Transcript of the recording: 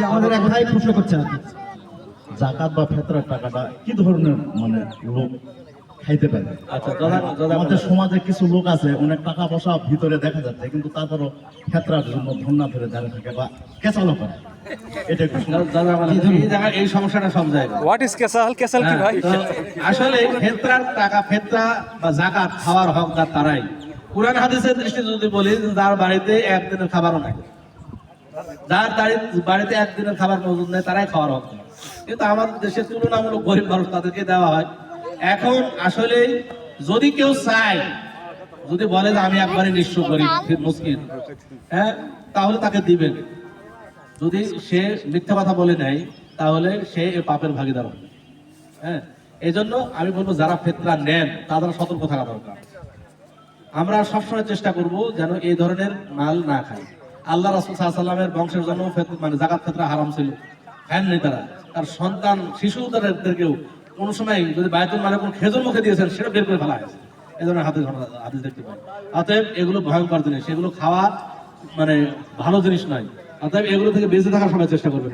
জি আমাদের এক ভাই প্রশ্ন করছে জাকাত বা ফেতরার টাকাটা কি ধরনের মানে লোক খাইতে পারে? আচ্ছা আমাদের সমাজে কিছু লোক আছে অনেক টাকা পয়সা ভিতরে দেখা যাচ্ছে কিন্তু তারপরও ফেতরার জন্য ধন্যা ধরে দাঁড়িয়ে থাকে বা কেঁচালো করে। মানে এই সমস্যাটা সব জায়গায়। হোয়াট ইজ কেসাল কেসাল কি ভাই? হ্যাঁ, আসলে ফেতরার টাকা ফেতরা বা জাকাত খাওয়ার হকদার তারাই। কোরআন হাদিসের দৃষ্টি যদি বলি যার বাড়িতে একদিনের খাবারও নাই। যার বাড়িতে একদিনের খাবার মজুদ নেই, তারাই খাওয়ার হক। কিন্তু আমাদের দেশে তুলনামূলক গরিব মানুষ তাদেরকে দেওয়া হয়। এখন আসলে যদি কেউ চায়, যদি বলে যে আমি একবারে নিঃস্ব গরিব, মুসকিন হ্যাঁ তাহলে তাকে দিবেন। যদি সে মিথ্যা কথা বলে নেয় তাহলে সে পাপের ভাগিদার হবে। হ্যাঁ এই জন্য আমি বলব, যারা ফেতরা নেন, তাদের সতর্ক থাকা দরকার। আমরা সবসময় চেষ্টা করব যেন এই ধরনের মাল না খাই। আল্লাহ রাসুল সাল্লামের বংশের জন্য মানে জাকাত ফেতরা হারাম ছিল। খায়নি তারা। তার সন্তান শিশু তাদেরকেও কোনো সময় যদি বায়তুল মালে কোনো খেজুর মুখে দিয়েছেন, সেটা বের করে ফেলা হয়েছে। এই ধরনের হাতে হাদিস দেখতে পাই অতএব এগুলো ভয়ঙ্কর জিনিস। এগুলো খাওয়া মানে ভালো জিনিস নয়। অতএব এগুলো থেকে বেঁচে থাকার সময় চেষ্টা করবেন